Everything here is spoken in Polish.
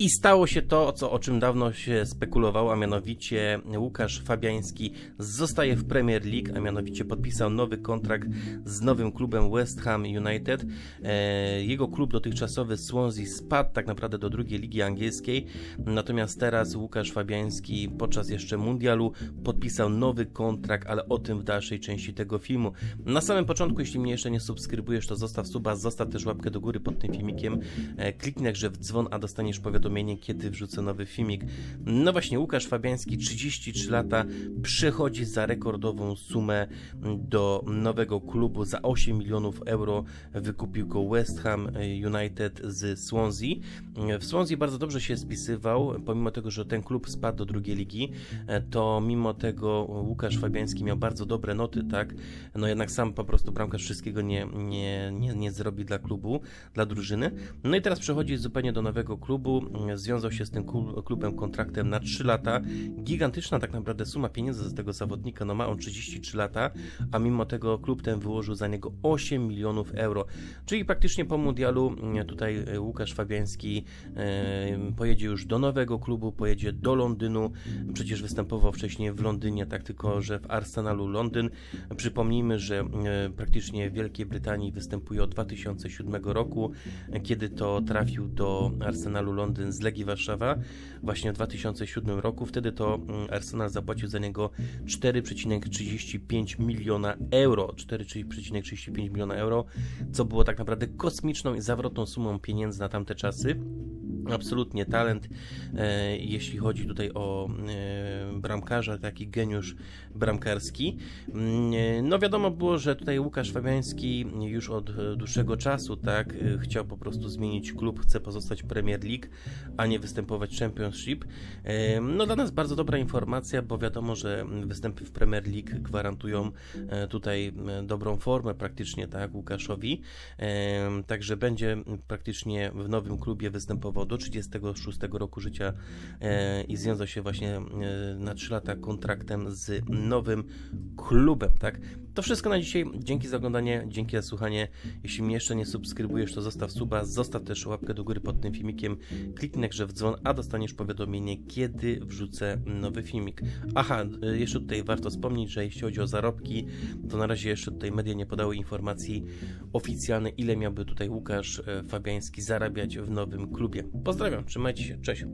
I stało się to, co, o czym dawno się spekulowało, a mianowicie Łukasz Fabiański zostaje w Premier League, a mianowicie podpisał nowy kontrakt z nowym klubem West Ham United. E, Jego klub dotychczasowy Swansea spadł tak naprawdę do drugiej ligi angielskiej, natomiast teraz Łukasz Fabiański podczas jeszcze mundialu podpisał nowy kontrakt, ale o tym w dalszej części tego filmu. Na samym początku, jeśli mnie jeszcze nie subskrybujesz, to zostaw suba, zostaw też łapkę do góry pod tym filmikiem, e, kliknij także w dzwon, a dostaniesz powiadomienie, kiedy wrzucę nowy filmik. No właśnie, Łukasz Fabiański, 33 lata, przychodzi za rekordową sumę do nowego klubu za 8 milionów euro. Wykupił go West Ham United z Swansea. W Swansea bardzo dobrze się spisywał, pomimo tego, że ten klub spadł do drugiej ligi, to mimo tego Łukasz Fabiański miał bardzo dobre noty, tak? No jednak sam po prostu bramkarz wszystkiego nie, nie, nie, nie zrobi dla klubu, dla drużyny. No i teraz przechodzi zupełnie do nowego klubu, związał się z tym klu- klubem kontraktem na 3 lata. Gigantyczna tak naprawdę suma pieniędzy z tego zawodnika, no ma on 33 lata, a mimo tego klub ten wyłożył za niego 8 milionów euro. Czyli praktycznie po mundialu mm, tutaj e, Łukasz Fabiański e, pojedzie już do nowego klubu, pojedzie do Londynu. Przecież występował wcześniej w Londynie, tak tylko że w Arsenalu Londyn. Przypomnijmy, że e, praktycznie w Wielkiej Brytanii występuje od 2007 roku, kiedy to trafił do Arsenalu Londyn z Legii Warszawa właśnie w 2007 roku. Wtedy to mm, Arsenal zapłacił za niego 4,35 miliona euro. 4,35 miliona euro, co było tak naprawdę kosmiczną i zawrotną sumą pieniędzy na tamte czasy. Absolutnie talent, e, jeśli chodzi tutaj o e, bramkarza, taki geniusz bramkarski. Mm, e, No wiadomo było, że tutaj Łukasz Fabiański już od dłuższego czasu tak chciał po prostu zmienić klub, chce pozostać Premier League, a nie występować Championship. No dla nas bardzo dobra informacja, bo wiadomo, że występy w Premier League gwarantują tutaj dobrą formę praktycznie tak Łukaszowi. Także będzie praktycznie w nowym klubie występował do 36 roku życia e, i związał się właśnie e, na 3 lata kontraktem z nowym klubem, tak? To wszystko na dzisiaj. Dzięki za oglądanie, dzięki za słuchanie. Jeśli mnie jeszcze nie subskrybujesz, to zostaw suba, zostaw też łapkę do góry pod tym filmikiem, kliknij także w dzwon, a dostaniesz powiadomienie, kiedy wrzucę nowy filmik. Aha, e, jeszcze tutaj warto wspomnieć, że jeśli chodzi o zarobki, to na razie jeszcze tutaj media nie podały informacji oficjalnej, ile miałby tutaj Łukasz e, Fabiański zarabiać w nowym klubie. Pozdrawiam, trzymajcie się, cześć.